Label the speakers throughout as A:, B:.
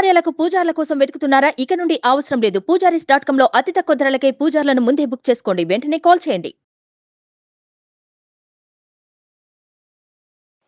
A: శుభకార్యాలకు పూజార్ల కోసం వెతుకుతున్నారా? ఇక నుండి అవసరం లేదు. పూజారీస్ డాట్ కామ్లో అతి తక్కువ ధరలకే పూజార్లను ముందే బుక్ చేసుకోండి. వెంటనే కాల్ చేయండి.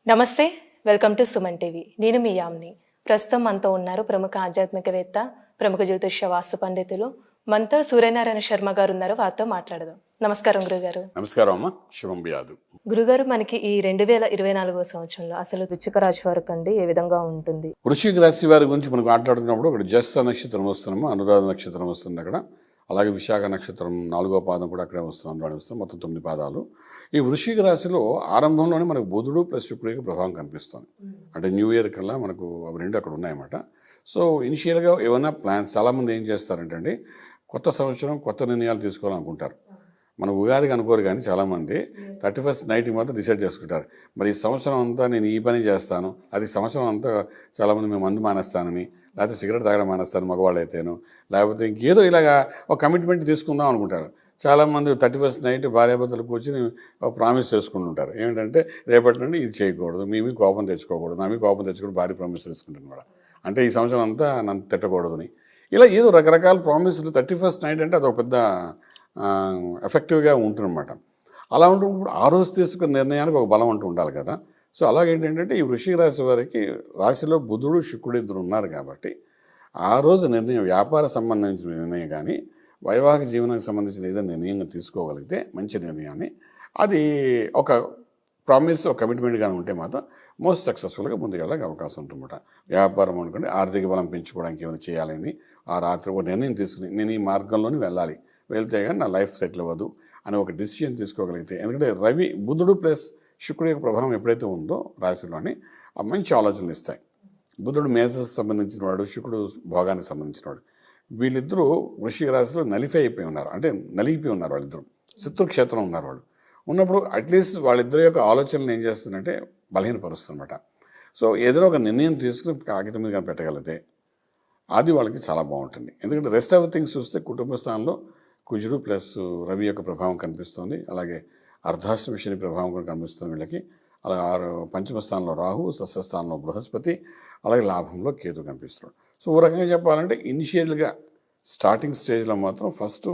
B: నమస్తే. Welcome to Suman TV. నేను మీ యామ్ని. ప్రస్తుతం మనతో ఉన్నారు ప్రముఖ ఆధ్యాత్మికవేత్త ప్రముఖ జ్యోతిష్య వాస్తు పండితులు మనతో సూర్యనారాయణ శర్మ గారు ఉన్నారు వారితో మాట్లాడదాం. నమస్కారం గురుగారు.
C: నమస్కారం అమ్మ. శుభం బియాదు
B: గురుగారు మనకి ఈ రెండు వేల ఇరవై నాలుగో సంవత్సరంలో అసలు వృచ్చిక రాశి వారికి అండి ఏ విధంగా ఉంటుంది?
C: వృశ్చిక రాశి వారి గురించి మనకు మాట్లాడుతున్నప్పుడు అక్కడ జ్యేష్ఠ నక్షత్రం వస్తున్నాము అనురాధ నక్షత్రం వస్తుంది అక్కడ. అలాగే విశాఖ నక్షత్రం నాలుగో పాదం కూడా అక్కడే వస్తున్నాం అందులోనే వస్తాం మొత్తం తొమ్మిది పాదాలు. ఈ వృశ్చిక రాశిలో ఆరంభంలోనే మనకు బుధుడు ప్లస్ శుక్రుడికి ప్రభావం కనిపిస్తుంది. అంటే న్యూ ఇయర్ కల్లా మనకు అవి రెండు అక్కడ ఉన్నాయన్నమాట. సో ఇనిషియల్గా ఏమైనా ప్లాన్స్ చాలామంది ఏం చేస్తారంటే అండి కొత్త సంవత్సరం కొత్త నిర్ణయాలు తీసుకోవాలనుకుంటారు. మన ఉగాదికి అనుకోరు కానీ చాలామంది థర్టీ ఫస్ట్ నైట్కి మాత్రం డిసైడ్ చేసుకుంటారు. మరి ఈ సంవత్సరం అంతా నేను ఈ పని చేస్తాను అది సంవత్సరం అంతా చాలామంది మేము మందు మానేస్తానని లేకపోతే సిగరెట్ తాగడం మానేస్తాను మగవాళ్ళు అయితేను లేకపోతే ఇంకేదో ఇలాగా ఒక కమిట్మెంట్ తీసుకుందాం అనుకుంటారు. చాలామంది థర్టీ ఫస్ట్ నైట్ భార్యాభర్తలు కూర్చొని ప్రామిస్ చేసుకుంటుంటారు ఏంటంటే రేపటి నుండి ఇది చేయకూడదు మీ కోపం తెచ్చుకోకూడదు నా మీద కోపం తెచ్చుకోవడం భార్య ప్రామిస్ చేసుకుంటాను కూడా అంటే ఈ సంవత్సరం అంతా నన్ను తిట్టకూడదని ఇలా ఏదో రకరకాల ప్రామిస్లు థర్టీ ఫస్ట్ నైట్ అంటే అదొక పెద్ద ఎఫెక్టివ్గా ఉంటుందన్నమాట. అలా ఉంటున్నప్పుడు ఆ రోజు తీసుకున్న నిర్ణయానికి ఒక బలం అంటూ ఉండాలి కదా. సో అలాగేంటంటే ఈ వృషిక రాశి వారికి రాశిలో బుధుడు శుక్రుడు ఇద్దరు ఉన్నారు కాబట్టి ఆ రోజు నిర్ణయం వ్యాపార సంబంధించిన నిర్ణయం కానీ వైవాహిక జీవనానికి సంబంధించిన ఏదైనా నిర్ణయం తీసుకోగలిగితే మంచి నిర్ణయాన్ని. అది ఒక ప్రామిస్ ఒక కమిట్మెంట్ కానీ ఉంటే మాత్రం మోస్ట్ సక్సెస్ఫుల్గా ముందుకెళ్ళడానికి అవకాశం ఉంటుందన్నమాట. వ్యాపారం అనుకోండి ఆర్థిక బలం పెంచుకోవడానికి ఏమైనా చేయాలని ఆ రాత్రి ఒక నిర్ణయం తీసుకుని నేను ఈ మార్గంలోని వెళ్ళాలి. వెళ్తే కానీ నా లైఫ్ సెటిల్ అవ్వదు అని ఒక డిసిషన్ తీసుకోగలిగితే. ఎందుకంటే రవి బుధుడు ప్లస్ శుక్రుడి యొక్క ప్రభావం ఎప్పుడైతే ఉందో రాశిలోని ఆ మంచి ఆలోచనలు ఇస్తాయి. బుధుడు మేధస్సు సంబంధించిన వాడు శుక్రుడు భోగానికి సంబంధించిన వాడు వీళ్ళిద్దరూ వృషిక రాశిలో నలిఫై అయిపోయి ఉన్నారు. అంటే నలిగిపోయి ఉన్నారు వాళ్ళిద్దరు. శత్రుక్షేత్రం ఉన్నారు వాళ్ళు. ఉన్నప్పుడు అట్లీస్ట్ వాళ్ళిద్దరి యొక్క ఆలోచనలు ఏం చేస్తుందంటే బలహీనపరుస్తుందన్నమాట సో ఏదైనా ఒక నిర్ణయం తీసుకుని కాగితం మీద కానీ పెట్టగలిగితే అది వాళ్ళకి చాలా బాగుంటుంది. ఎందుకంటే రెస్ట్ ఆఫ్ థింగ్స్ చూస్తే కుటుంబ స్థానంలో కుజుడు ప్లస్ రవి యొక్క ప్రభావం కనిపిస్తుంది. అలాగే అర్ధాష్టమి శని ప్రభావం కూడా కనిపిస్తుంది వీళ్ళకి. అలాగే ఆరు పంచమ స్థానంలో రాహు సస్యస్థానంలో బృహస్పతి అలాగే లాభంలో కేతు కనిపిస్తున్నాడు. సో ఓ రకంగా చెప్పాలంటే ఇనిషియల్గా స్టార్టింగ్ స్టేజ్లో మాత్రం ఫస్ట్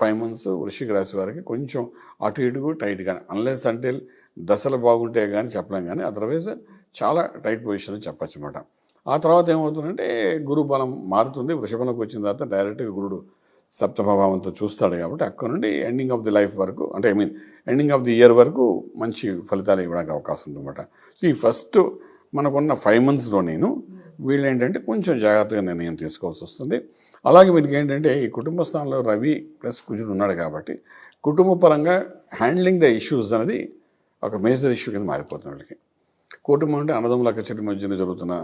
C: ఫైవ్ మంత్స్ వృషిక రాశి వారికి కొంచెం అటు ఇటుకు టైట్ కానీ అన్లెస్ అంటే దశలు బాగుంటే కానీ చెప్పలేం కానీ అదర్వైజ్ చాలా టైట్ పొజిషన్ అని చెప్పచ్చు అనమాట ఆ తర్వాత ఏమవుతుందంటే గురు బలం మారుతుంది. వృషభంలోకి వచ్చిన తర్వాత డైరెక్ట్గా గురుడు సప్తమభావంతో చూస్తాడు కాబట్టి అక్కడ నుండి ఎండింగ్ ఆఫ్ ది లైఫ్ వరకు అంటే I mean ending of the year వరకు మంచి ఫలితాలు ఇవ్వడానికి అవకాశం ఉందన్నమాట. సో ఈ ఫస్ట్ మనకున్న ఫైవ్ మంత్స్లో నేను వీళ్ళు ఏంటంటే కొంచెం జాగ్రత్తగా నిర్ణయం తీసుకోవాల్సి వస్తుంది. అలాగే వీరికి ఏంటంటే ఈ కుటుంబ స్థానంలో రవి ప్లస్ కుజుడు ఉన్నాడు కాబట్టి కుటుంబ పరంగా హ్యాండ్లింగ్ ద ఇష్యూస్ అనేది ఒక మేజర్ ఇష్యూ కింద మారిపోతుంది వీళ్ళకి. కుటుంబం అంటే అన్నదమ్ముల చెట్టు మధ్యన జరుగుతున్న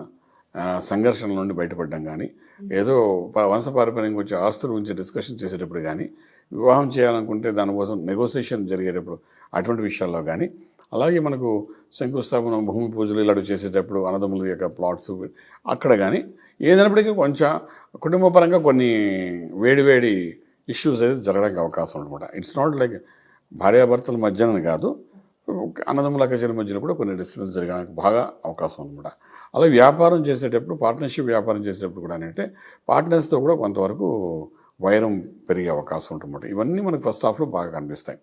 C: సంఘర్షణల నుండి బయటపడడం కానీ ఏదో ప- వంశపారపర్యం గురించి ఆస్తుల గురించి డిస్కషన్ చేసేటప్పుడు కానీ వివాహం చేయాలనుకుంటే దానికోసం నెగోసియేషన్ జరిగేటప్పుడు అటువంటి విషయాల్లో కానీ అలాగే మనకు శంకుస్థాపన భూమి పూజలు ఇలాంటివి చేసేటప్పుడు అన్నదమ్ముల యొక్క ప్లాట్స్ అక్కడ కానీ ఏదైనప్పటికీ కొంచెం కుటుంబపరంగా కొన్ని వేడి వేడి ఇష్యూస్ అయితే జరగడానికి అవకాశం అనమాట ఇట్స్ నాట్ లైక్ భార్యాభర్తల మధ్యన కాదు. అన్నదమ్ముల కచేరి మధ్యలో కూడా కొన్ని డిస్టర్బెన్స్ జరగడానికి బాగా అవకాశం అనమాట అలాగే వ్యాపారం చేసేటప్పుడు పార్ట్నర్షిప్ వ్యాపారం చేసేటప్పుడు కూడా ఏంటంటే పార్ట్నర్స్తో కూడా కొంతవరకు వైరం పెరిగే అవకాశం ఉంటుందన్నమాట ఇవన్నీ మనకు ఫస్ట్ హాఫ్లో బాగా కనిపిస్తాయి.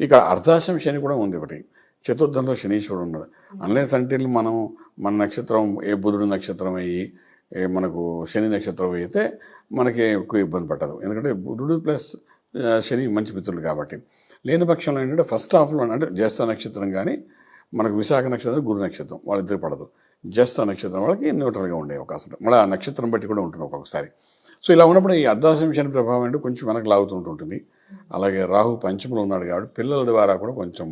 C: ఇక అర్ధాశం శని కూడా ఉంది ఒకటి. చతుర్థంలో శనీశ్వరుడు ఉన్నాడు. అన్లెస్ అంటే మనం మన నక్షత్రం ఏ బుధుడు నక్షత్రం అయ్యి ఏ మనకు శని నక్షత్రం అయితే మనకి ఎక్కువ ఇబ్బంది పట్టదు. ఎందుకంటే బుధుడు ప్లస్ శని మంచి మిత్రులు కాబట్టి. లేని పక్షంలో ఏంటంటే ఫస్ట్ హాఫ్లో అంటే జ్యేష్ఠ నక్షత్రం కానీ మనకు విశాఖ నక్షత్రం గురు నక్షత్రం వాళ్ళిద్దరు పడదు. జ్యేష్ఠ నక్షత్రం వాళ్ళకి న్యూట్రల్గా ఉండే అవకాశం ఉంటుంది. మళ్ళీ ఆ నక్షత్రం బట్టి కూడా ఉంటుంది ఒక్కొక్కసారి. సో ఇలా ఉన్నప్పుడు ఈ అర్ధాశం శని ప్రభావం అంటే కొంచెం వెనక్కి లాగుతుంటుంటుంది అలాగే రాహు పంచములు ఉన్నాడు కాబట్టి పిల్లల ద్వారా కూడా కొంచెం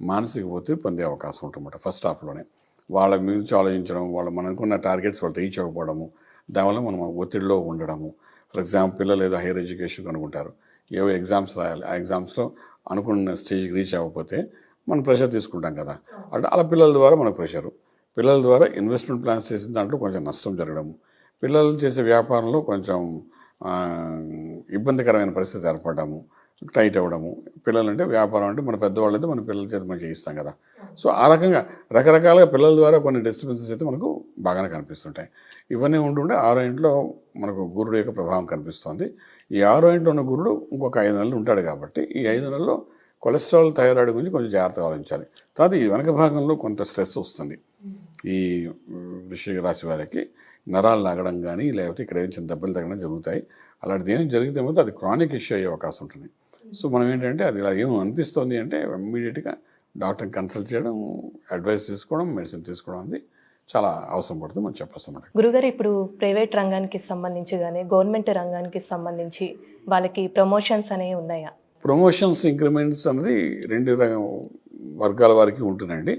C: మానసిక ఒత్తిడి పొందే అవకాశం ఉంటుందన్నమాట ఫస్ట్ హాఫ్లోనే వాళ్ళ గురించి ఆలోచించడం వాళ్ళు మనం అనుకున్న టార్గెట్స్ వాళ్ళు రీచ్ అవ్వకపోవడము దానివల్ల మనం ఒత్తిడిలో ఉండడము. ఫర్ ఎగ్జాంపుల్ పిల్లలు ఏదో హైయర్ ఎడ్యుకేషన్ అనుకుంటారు ఏవో ఎగ్జామ్స్ రాయాలి. ఆ ఎగ్జామ్స్లో అనుకున్న స్టేజ్కి రీచ్ అవ్వకపోతే మనం ప్రెషర్ తీసుకుంటాం కదా. అంటే అలా పిల్లల ద్వారా మనకు ప్రెషరు. పిల్లల ద్వారా ఇన్వెస్ట్మెంట్ ప్లాన్స్ చేసిన దాంట్లో కొంచెం నష్టం జరగడము. పిల్లలు చేసే వ్యాపారంలో కొంచెం ఇబ్బందికరమైన పరిస్థితి ఏర్పడము. టైట్ అవ్వడము. పిల్లలు అంటే వ్యాపారం అంటే మన పెద్దవాళ్ళు అయితే మన పిల్లల చేత మనం చేయిస్తాం కదా. సో ఆ రకంగా రకరకాలుగా పిల్లల ద్వారా కొన్ని డిస్టర్బెన్సెస్ అయితే మనకు బాగానే కనిపిస్తుంటాయి. ఇవన్నీ ఉంటుంటే ఆరో ఇంట్లో మనకు గురుడు యొక్క ప్రభావం కనిపిస్తుంది. ఈ ఆరో ఇంట్లో ఉన్న గురుడు ఇంకొక ఐదు నెలలు ఉంటాడు కాబట్టి ఈ ఐదు నెలల్లో కొలెస్ట్రాల్ థైరాయిడ్ గురించి కొంచెం జాగ్రత్తగా ఆలోచించాలి. తర్వాత ఈ వెనక భాగంలో కొంత స్ట్రెస్ వస్తుంది. ఈ వృషిక రాశి వారికి నరాలు లాగడం కానీ లేకపోతే ఇక్కడ ఏం చిన్న దెబ్బలు తగ్గడం జరుగుతాయి. అలాంటిది ఏం జరిగితే మాత్రం అది క్రానిక్ ఇష్యూ అయ్యే అవకాశం ఉంటుంది. సో మనం ఏంటంటే అది ఇలా ఏం అనిపిస్తుంది అంటే ఇమ్మీడియట్గా డాక్టర్ని కన్సల్ట్ చేయడం అడ్వైస్ తీసుకోవడం మెడిసిన్ తీసుకోవడం అనేది చాలా అవసరం పడుతుంది మనం చెప్పొస్తాం
B: గురుగారు ఇప్పుడు ప్రైవేట్ రంగానికి సంబంధించి కానీ గవర్నమెంట్ రంగానికి సంబంధించి వాళ్ళకి ప్రమోషన్స్ అనేవి ఉన్నాయా?
C: ప్రమోషన్స్ ఇంక్రిమెంట్స్ అనేది రెండు వర్గాల వారికి ఉంటుందండి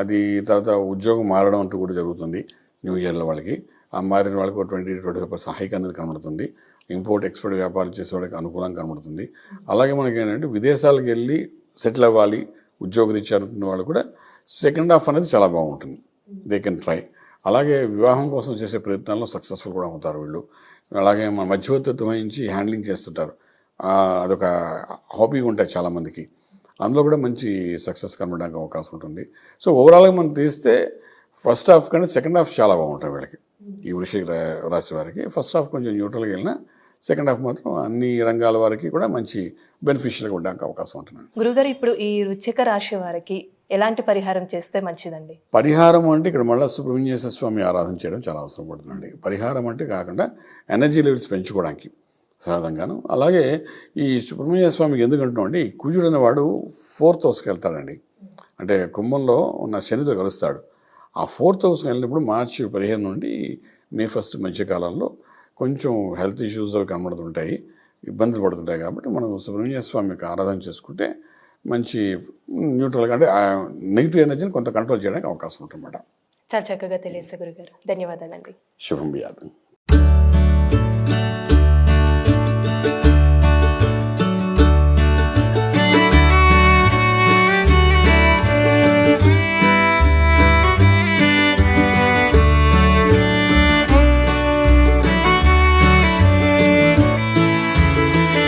C: అది తర్వాత ఉద్యోగం మారడం అంటూ కూడా జరుగుతుంది న్యూ ఇయర్లో వాళ్ళకి. మారిన వాళ్ళకి ఒక twenty twenty five percent hike అనేది కనబడుతుంది. ఇంపోర్ట్ ఎక్స్పోర్ట్ వ్యాపారం చేసే వాళ్ళకి అనుకూలంగా కనబడుతుంది. అలాగే మనకి ఏంటంటే విదేశాలకు వెళ్ళి సెటిల్ అవ్వాలి ఉద్యోగరీత్యా అనుకున్న వాళ్ళు కూడా సెకండ్ హాఫ్ అనేది చాలా బాగుంటుంది. దే కెన్ ట్రై అలాగే వివాహం కోసం చేసే ప్రయత్నాల్లో సక్సెస్ఫుల్ కూడా అవుతారు వీళ్ళు. అలాగే మన మధ్యవర్తిత్వం వహించి హ్యాండ్లింగ్ చేస్తుంటారు. అదొక హాబీ ఉంటాయి చాలామందికి. అందులో కూడా మంచి సక్సెస్ కనబడడానికి అవకాశం ఉంటుంది. సో ఓవరాల్గా మనం తీస్తే ఫస్ట్ హాఫ్ కంటే సెకండ్ హాఫ్ చాలా బాగుంటాయి వీళ్ళకి. ఈ వృషిక రాశి వారికి ఫస్ట్ హాఫ్ కొంచెం న్యూట్రల్గా వెళ్ళినా సెకండ్ హాఫ్ మాత్రం అన్ని రంగాల వారికి కూడా మంచి బెనిఫిషియల్గా ఉండడానికి అవకాశం ఉంటుంది
B: గురుగారు ఇప్పుడు ఈ వృచ్చిక రాశి వారికి ఎలాంటి పరిహారం చేస్తే మంచిదండి?
C: పరిహారం అంటే ఇక్కడ మళ్ళీ సుబ్రహ్మణ్యేశ్వర స్వామి ఆరాధన చేయడం చాలా అవసరం పడుతుందండి. పరిహారం అంటే కాకుండా ఎనర్జీ లెవెల్స్ పెంచుకోవడానికి సాధంగాను అలాగే ఈ సుబ్రహ్మణ్య స్వామికి ఎందుకు అంటున్నాం అంటే ఈ కుజుడు అనేవాడు ఫోర్త్ హౌస్కి వెళ్తాడండి. అంటే కుంభంలో ఉన్న శనితో కలుస్తాడు. ఆ ఫోర్త్ హౌస్కి వెళ్ళినప్పుడు మార్చి పదిహేను నుండి మే ఫస్ట్ మధ్యకాలంలో కొంచెం హెల్త్ ఇష్యూస్ కనబడుతుంటాయి ఇబ్బందులు పడుతుంటాయి కాబట్టి మనం సుబ్రహ్మణ్య స్వామికి ఆరాధన చేసుకుంటే మంచి న్యూట్రల్గా అంటే నెగిటివ్ ఎనర్జీని కొంత కంట్రోల్ చేయడానికి అవకాశం ఉంటుందన్నమాట.
B: చాలా చక్కగా తెలియదు గురుగారు. ధన్యవాదాలండి.
C: శుభం